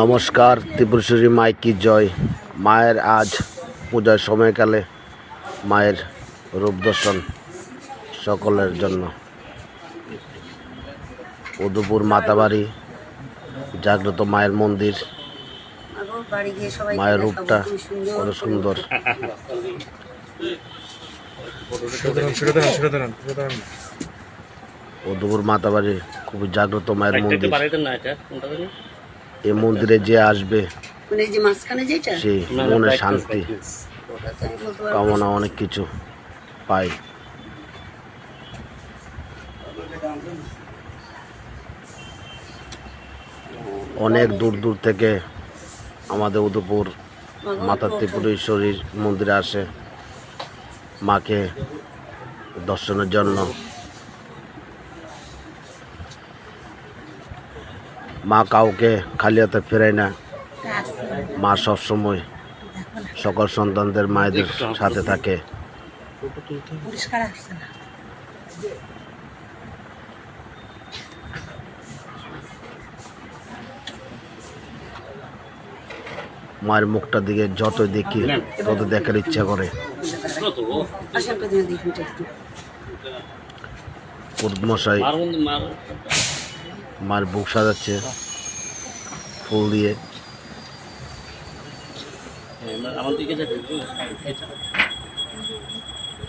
নমস্কার ত্রিপুরেশ্বরী মাই কি জয়? মায়ের আজ পূজার সময়কালে মায়ের রূপ দর্শন সকলের জন্য। উদুপুর মাতাবাড়ি, জাগ্রত মায়ের মন্দির। মায়ের রূপটা কত সুন্দর। উদুপুর মাতাবাড়ি, খুবই জাগ্রত মায়ের মন্দির। এই মন্দিরে যে আসবে মানে যে মাঝখানে যেটা সে মনে শান্তি। কামনা অনেক কিছু পায় অনেক দূর দূর থেকে আমাদের উদয়পুর মাতা ত্রিপুরেশ্বরীর মন্দিরে আসে। মাকে দর্শনের জন্য মা কাউকে খালি হাতে ফেরায় না। মা সবসময় সকল সন্তানদের মায়েদের সাথে থাকে। পরিষ্কার আসছে না। মায়ের মুখটা দিকে যত দেখি তত দেখার ইচ্ছা করে। কত মার বুক সাজাচ্ছে, ফুল দিয়ে।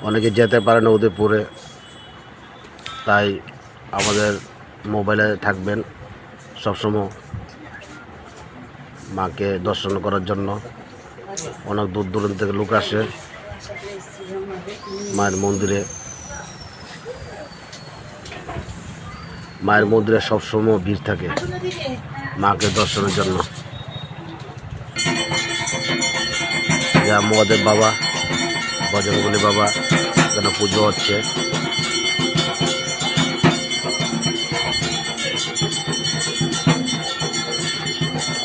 অনেকে যেতে পারে না উদয়পুরে, তাই আমাদের মোবাইলে থাকবেন সবসময় মাকে দর্শন করার জন্য। অনেক দূর দূরান্ত থেকে লোক আসে মায়ের মন্দিরে। মায়ের মন্দিরে সবসময় ভিড় থাকে মাকে দর্শনের জন্য। যা মহাদেব বাবা বজরঙ্গলী বাবা এখানে পুজো হচ্ছে।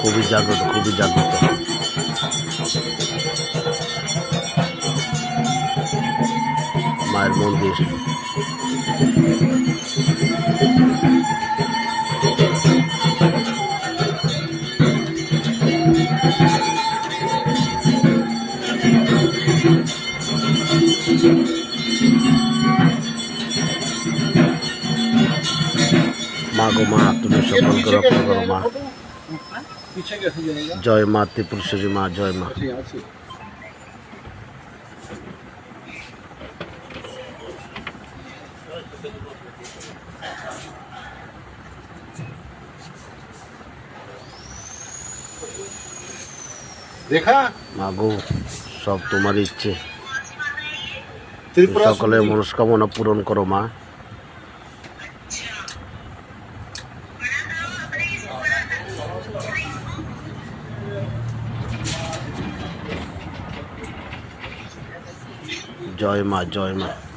খুবই জাগ্রত খুবই জাগ্রত। মায়ের মন্দির গো মা তুমি সকলকে রক্ষা করো মা। জয় মা ত্রিপুরেশ্বরী মা জয় মা। দেখা। মা গো সব তোমার ইচ্ছে। সকলের মনস্কামনা পূরণ করো মা। জয় মা জয় মা।